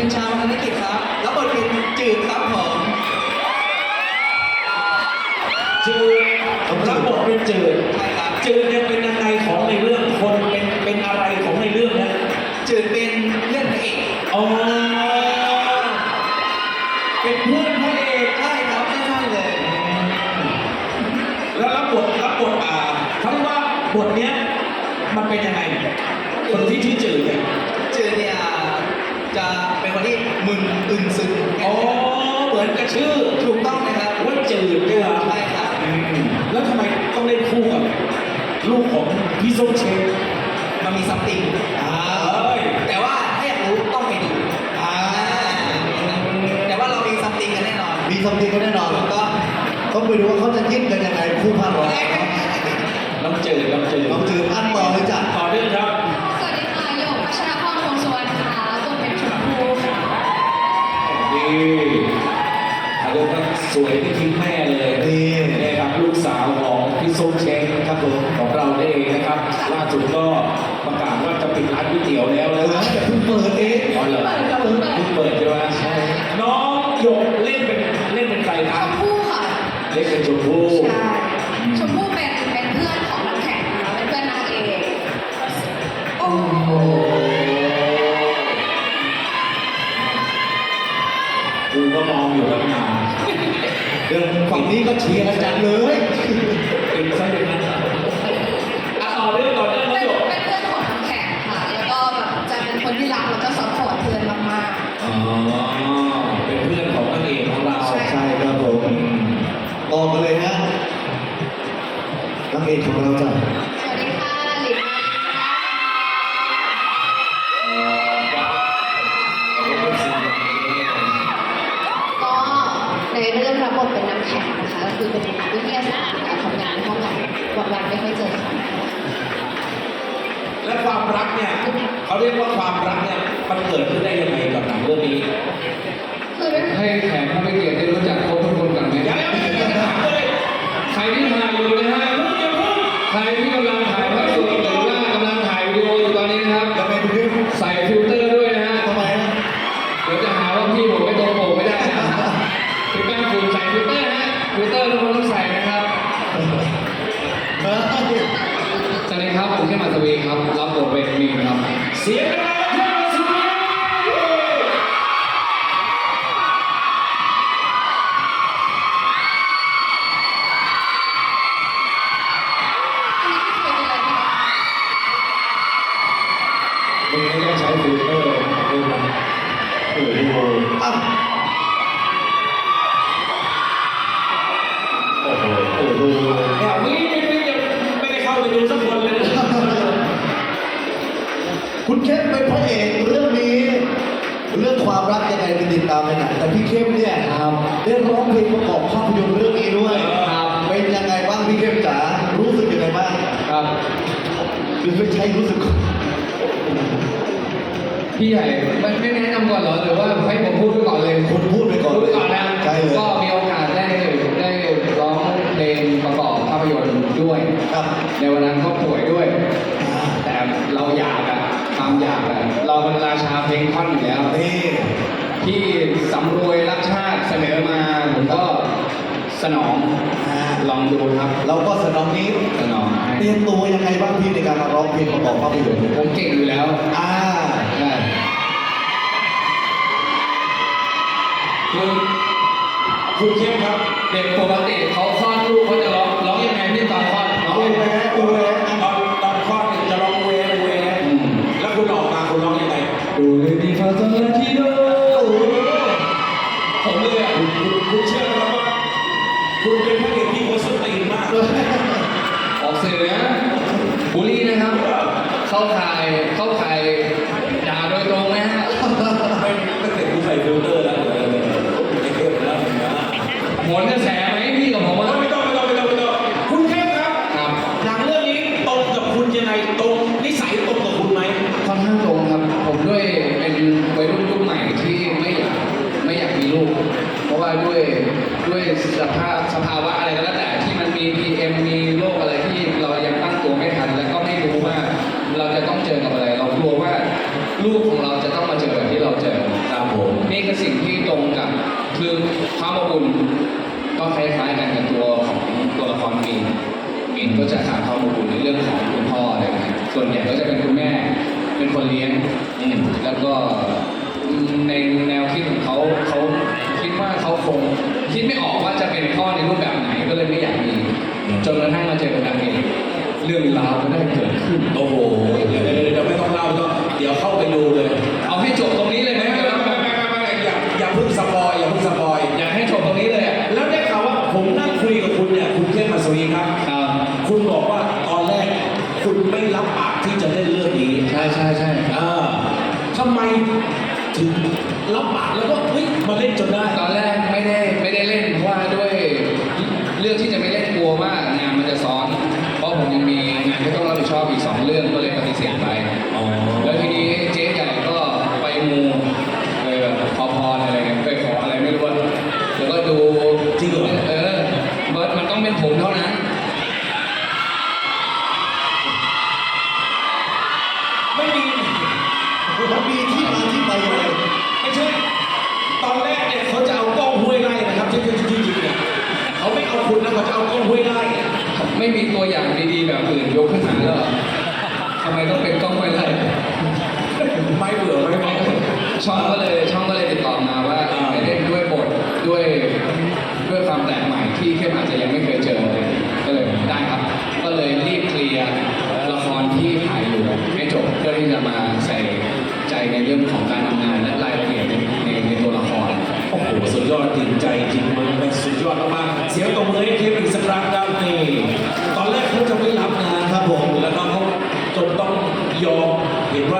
เป็นชาวธนกิจครับ แล้วบทเป็นจืดครับผมจืดรับบทเป็นจืดใช่ครับจืดเนี่ยเป็นยังไงของในเรื่องคนเป็นเป็นอะไรของในเรื่องนะจืดเป็นเพื่อนพระเอกอ๋อเป็นเพื่อนพระเอกใช่ครับสั้นๆเลย แล้วรับบทรับบทอ่าเขาเรียกว่าบทเนี้ยมันเป็นยังไงคนที่ชื่อจืดเนี่ยจืดเนี่ย จะเป็นคนที่มึนอึนซึนอ๋อเหมือนกับชื่อถูกต้องนะครับว่าจืดเนี่ยเหรอใช่ครับอืมแล้วทำไมต้องเล่นคู่กับลูกของพี่ส้มเชงมันมีซัมติงอ่าเอ้ยแต่ว่าถ้าอยากรู้ต้องไปดูอ่าแต่ว่าเรามีซัมติงกันแน่นอนมีซัมติงก็แน่นอนก็ต้องไปดูว่าเขาจะยิ้มกันยังไงคู่พานร้องน้องจืดน้องจืดน้องจืดอันต่อเลยจ้ะ สวยไม่ทิ้งแม่เลยนี่นี่ครับลูกสาวของพี่ส้มเชงครับผมของเราได้เองนะครับล่าสุดก็ประกาศว่าจะปิดร้านก๋วยเตี๋ยวแล้วเอนะอแต่เพิ่งเปิดเองอ๋อเหรอเพิ่งเปิดใช่ไหมใช่น้องหยกเล่นเป็นเล่นเป็นใครคชรับมพูค่ะเล่นเป็นชมพู่ใช่ชมพูเป็นเป็นเพื่อนของน้ำแข็งนะคะเป็นเพื่อนนางเอกโอ้โห กูก็มองอยู่ตั้งนานเดี๋ยวฝั่งนี้ก็เชียร์กันจังเลยเป็นซะอย่างนั้นอะต่อเรื่องต่อเรื่องน้องเป็นหยกเป็นเพื่อนของน้ำแข็งค่ะ แล้วก็แบบจะเป็นคนที่รักแล้วก็ซัพพอร์ตเพื่อนมากอ๋อเป็นเพื่อนของนางเอกของเราใช่ใช่ครับผมต่อกันเลยฮะนางเอกของเราจ้ะๆสวัสดีค่ะ คะก็คือเป็นนักวิทยาศาสตร์การทำงานห้องแลบวันๆไม่ค่อยเจอกันและความรักเนี่ยเขาเรียกว่าความรักเนี่ยมันเกิดขึ้นได้ยังไงกับหนังเรื่องนี้คือด้วยให้แขกผู้ไม่เกียรติได้รู้จักครบทุกคนก่อนไหมยังไม่ได้ถามเลยใครที่ถ่ายอยู่นะฮะใครที่กำลังถ่ายภาพสดหรือว่ากำลังถ่ายวิดีโออยู่ตอนนี้นะครับยังไงคุณพี่ใส่ฟิลเตอร์ ค รื่องความรักยังไงไปติดตามในหนังแต่พี่เข้มเนี่ยครับได้ร้องเพลงประกอบภาพยนตร์เรื่องนี้ด้วยครับเป็นยังไงบ้างพี่เข้มจ๋ารู้สึกยังไงบ้างครับหรือไม่ใช่รู้สึกพี่ใหญ่ไม่ไม่แนะนำก่อนเหรอหรือว่าให้ผมพูดไปก่อนเลยคุณพูดไปก่อนพูดเลไปยก่อนนะใช่เลยก็มีโอกาสได้ได้ร้องเพลงประกอบภาพยนตร์ด้วย ครับในวันนั้นก็ป่วยด้วย แต่เราอยากอะความอยากอะเราเป็นราชาเพลงท่อนอยู่แล้ว นี่ ที่สำรวยรักชาติเสนอมา ผมก็สนองอ่าลองดูครับ เราก็สนองนี้สนองให้เตรียมตัวยังไงบ้างพี่ในการมาร้องเพลงประกอบภาพยนตร์ผมเก่งอยู่แล้วอ่าใช่คุณคุณเข้มครับ เด็กปกติเขา ผลกระแสไหมพี่กับผมว่าไม่ต้องไม่ต้องไม่ต้องไม่ต้องคุณเข้ครับครับหนังเรื่องนี้ตรงกับคุณยังไงตรงนิสัยตรงกับคุณไหมค่อนข้างตรงครับผมด้วยเป็นวัยรุ่นยุคใหม่ที่ไม่อยากไม่อยากมีลูก เพราะว่าด้วยด้วยสภาพสภาวะอะไรก็แล้วแต่ที่มันมีพีเอ็มมีโรคอะไรที่เรายังตั้งตัวไม่ทันแล้วก็ไม่รู้ว่าเราจะต้องเจอกับอะไร เรากลัวว่าลูกของเราจะต้องมาเจอแบบที่เราเจอครับผมนี่คือสิ่งที่ตรงกับคือความอบอุ่น ล้ายๆกันกับตัวของตัวละครมีนมีนก็จะขาดข้อมูลในเรื่องของคุณพ่ออะไรเงี้ยส่วนใหญ่ก็จะเป็นคุณแม่เป็นคนเลี้ยงอืมแล้วก็อืมในแนวคิดของเขาเขาคิดว่าเขาคงคิดไม่ออกว่าจะเป็นพ่อในรูปแบบไหนก็เลยไม่อยากมีจนกระทั่งมาเจอกับนางเอกเรื่องราวก็ได้เกิดขึ้นโอ้โหเดี๋ยวเดี๋ยว ที่จะเล่นเรื่องนี้ใช่ใช่ใช่อ่าทำไมถึงรับปากแล้วก็เฮ้ยมาเล่นจนได้ตอนแรกไม่ได้ไม่ได้เล่นเพราะว่าด้วยเรื่องที่จะไม่เล่นกลัวว่างานมันจะซ้อน เพราะผมยังมีงานที่ต้องรับผิดชอบอีกสองเรื่องก็เลยปฏิเสธไปอ๋อแล้วทีนี้เจ๊ใหญ่ก็ไปมูไปแบบขอพรอะไรเงี้ยไปขออะไรไม่รู้อะแล้วก็ดูจริงเหรอเออว่ามันต้องเป็นผมเท่านั้น นะเขาจะเอากล้องห้วยไร่ไม่มีตัวอย่างดีๆแบบอื่นยกขึ้นมาแล้วเหรอทำไมต้องเป็นกล้องห้วยไร่ไม่เบื่อไม่ไม่ช่องก็เลยช่องก็เลยติดต่อมาว่าอ่าให้เล่นด้วยบทด้วยด้วยความแปลกใหม่ที่เข้มอาจจะยังไม่เคยเจอเลยก็เลยได้ครับ ก็เลยรีบเคลียร์ละครที่ถ่ายอยู่ให้จบเพื่อที่จะมาใส่ใจในเรื่องของการทำงานและรายละเอียดในในในตัวละคร โอ้โห สุดยอดจริงใจจริงมันมันสุดยอดมากๆเสียงตบมือให้เข้มอีกสัก ค